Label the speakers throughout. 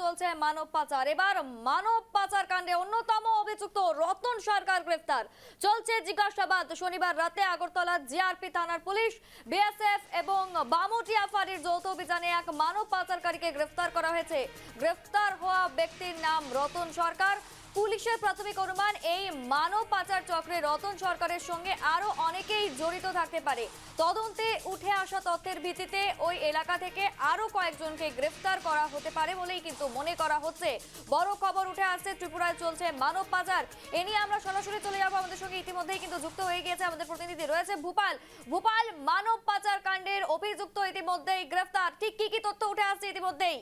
Speaker 1: চলছে মানব পাচার। এবার মানব পাচার কাণ্ডে অন্যতম অভিযুক্ত রতন সরকার গ্রেফতার। চলছে জিজ্ঞাসাবাদ। শনিবার রাতে আগরতলা জিআরপি থানার পুলিশ, বিএসএফ এবং বামুটিয়া ফাঁড়ির যৌথ অভিযানে এক মানব পাচারকারীকে গ্রেফতার করা হয়েছে। গ্রেফতার হওয়া ব্যক্তির নাম রতন সরকার। পুলিশের প্রাথমিক অনুমান, এই মানব পাচার চক্রে রতন সরকারের সঙ্গে আরও অনেকেই জড়িত থাকতে পারে। তদন্তে উঠে আসা তথ্যের ভিত্তিতে ওই এলাকা থেকে আরও কয়েকজনকে গ্রেফতার করা হতে পারে বলেই কিন্তু মনে করা হচ্ছে। বড় খবর উঠে আসছে, ত্রিপুরায় চলছে মানব পাচার। এ নিয়ে আমরা সরাসরি চলে যাব আমাদের সঙ্গে ইতিমধ্যেই কিন্তু যুক্ত হয়ে গিয়েছে আমাদের প্রতিনিধি রয়েছে ভূপাল। ভূপাল, মানব পাচার কাণ্ডের অভিযুক্ত ইতিমধ্যেই গ্রেফতার। ঠিক কি কি তথ্য উঠে আসছে ইতিমধ্যেই?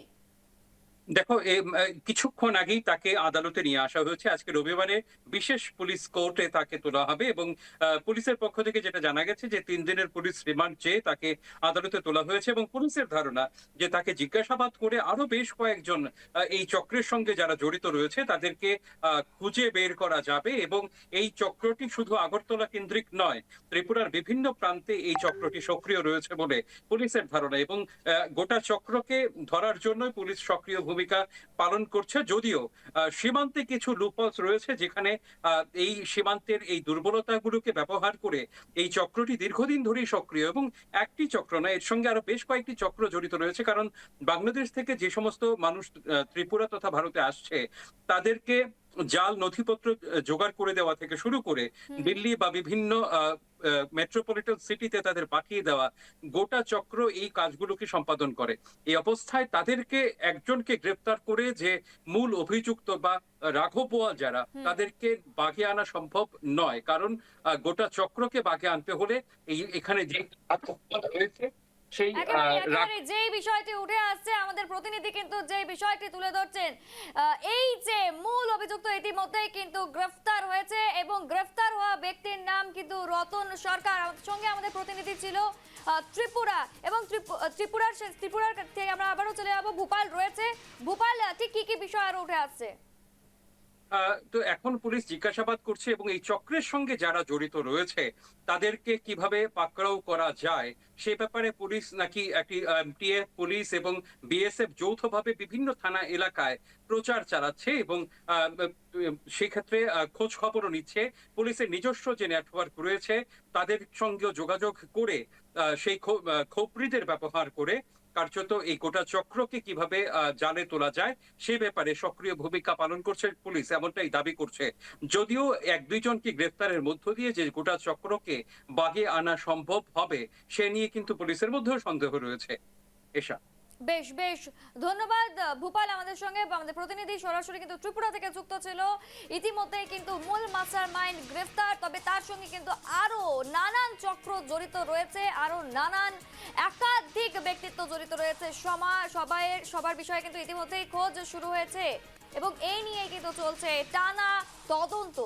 Speaker 2: দেখো কিছুক্ষণ আগেই তাকে আদালতে নিয়ে আসা হয়েছে। আজকে রবিবারে বিশেষ পুলিশ কোর্টে তাকে তোলা হবে এবং পুলিশের পক্ষ থেকে যেটা জানা গেছে যে তিন দিনের পুলিশ রিমান্ড চেয়ে তাকে আদালতে তোলা হয়েছে এবং পুলিশের ধারণা যে তাকে জিজ্ঞাসাবাদ করে আরও বেশ কয়েকজন এই চক্রের সঙ্গে যারা জড়িত রয়েছে তাদেরকে খুঁজে বের করা যাবে এবং এই চক্রটি শুধু আগরতলা কেন্দ্রিক নয়, ত্রিপুরার বিভিন্ন প্রান্তে এই চক্রটি সক্রিয় রয়েছে বলে পুলিশের ধারণা এবং গোটা চক্রকে ধরার জন্য পুলিশ সক্রিয় ভূমিকা পালন করছে যদিও সীমান্তে কিছু লুপলস রয়েছে যেখানে এই সীমান্তের এই দুর্বলতাগুলোকে ব্যবহার করে এই চক্রটি দীর্ঘদিন ধরেই সক্রিয় এবং একটি চক্র নয় এর সঙ্গে আরও বেশ কয়েকটি চক্র জড়িত রয়েছে। কারণ বাংলাদেশ থেকে যে সমস্ত মানুষ ত্রিপুরা তথা ভারতে আসছে তাদেরকে জাল নথিপত্র জোগাড় করে দেওয়া থেকে শুরু করে দিল্লি বা বিভিন্ন মেট্রোপলিটন সিটিতে তাদের পাঠিয়ে দেওয়া গোটা চক্র এই কাজগুলোকে সম্পাদন করে। এই অবস্থায় তাদেরকে একজনকে গ্রেফতার করে যে মূল অভিযুক্ত বা রাঘব বোয়াল যারা তাদেরকে বাগে আনা সম্ভব নয়। কারণ গোটা চক্রকে বাগে আনতে হলে এই এখানে যে সেই
Speaker 1: একেবারে যেই বিষয়টি উঠে আসছে আমাদের প্রতিনিধি কিন্তু যে বিষয়টি তুলে ধরছেন এই যে অভিযুক্ত ইতিমধ্যেই কিন্তু গ্রেফতার হয়েছে এবং গ্রেফতার হওয়া ব্যক্তির নাম কিন্তু রতন সরকার। সঙ্গে আমাদের প্রতিনিধি ছিল ত্রিপুরা এবং ত্রিপুরার ত্রিপুরার থেকে আমরা আবারও চলে যাব। ভূপাল রয়েছে। ভূপাল ঠিক কি কি বিষয় আরও উঠে আসছে?
Speaker 2: তো এখন পুলিশ জিজ্ঞাসাবাদ করছে এবং এই চক্রের সঙ্গে যারা জড়িত রয়েছে, তাদেরকে কীভাবে পাকড়াও করা যায়? সে ব্যাপারে পুলিশ নাকি একটি টিএফ পুলিশ এবং বিএসএফ যৌথভাবে বিভিন্ন থানা এলাকায় প্রচার চালাচ্ছে এবং সেক্ষেত্রে খোঁজ খবরও নিচ্ছে। পুলিশের নিজস্ব যে নেটওয়ার্ক রয়েছে, তাদের সঙ্গেও যোগাযোগ করে সেই খোপরিদের ব্যবহার করে কার্যত এই গোটা চক্রকে কীভাবে জালে তোলা যায়, সে ব্যাপারে সক্রিয় ভূমিকা পালন করছে পুলিশ, এমনটাই দাবি করছে। যদিও এক দুইজনকে গ্রেফতারের মধ্য দিয়ে যে গোটা চক্রকে বাগে আনা সম্ভব হবে, সে নিয়ে কিন্তু পুলিশের মধ্যেও সন্দেহ রয়েছে। এসা
Speaker 1: বেশ বেশ। ধন্যবাদ ভূপাল আমাদের সঙ্গে আমাদের প্রতিনিধি সরাসরি কিন্তু ত্রিপুরা থেকে যুক্ত ছিল। ইতিমধ্যে কিন্তু মূল মাস্টার মাইন্ড গ্রেফতার, তবে তার সঙ্গে কিন্তু আরও নানান চক্র জড়িত রয়েছে আরও নানান একাধিক ব্যক্তিত্ব জড়িত রয়েছে। সমা সবাই সবার বিষয়ে কিন্তু ইতিমধ্যেই খোঁজ শুরু হয়েছে এবং এই নিয়ে কিন্তু চলছে টানা তদন্ত।